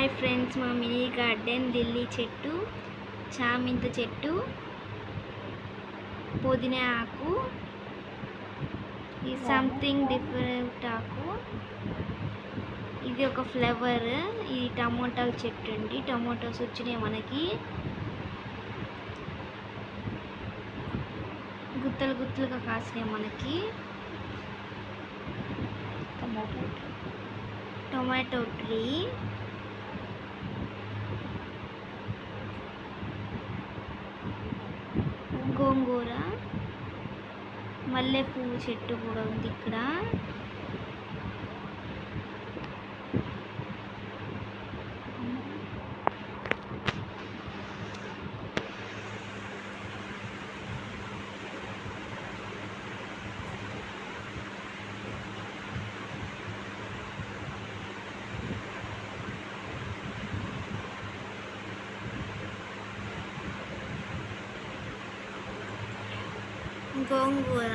Hi friends మా mini garden lily చెట్టు చామింత చెట్టు పుదీనా ఆకు ఈ సంథింగ్ డిఫరెంట్ ఆకు. ఇది ఒక ఫ్లవర్ ఇది టమోటాల చెట్టు అండి. టమోటాస్ వచ్చినాయి మనకి. గుత్తలు గుత్తలుగా కాసినాయి మనకి. టమాటో టొమాటో ట్రీ గోంగూర మల్లెపూ చెట్టు కూడా ఉంది ఇక్కడ. గోంగూర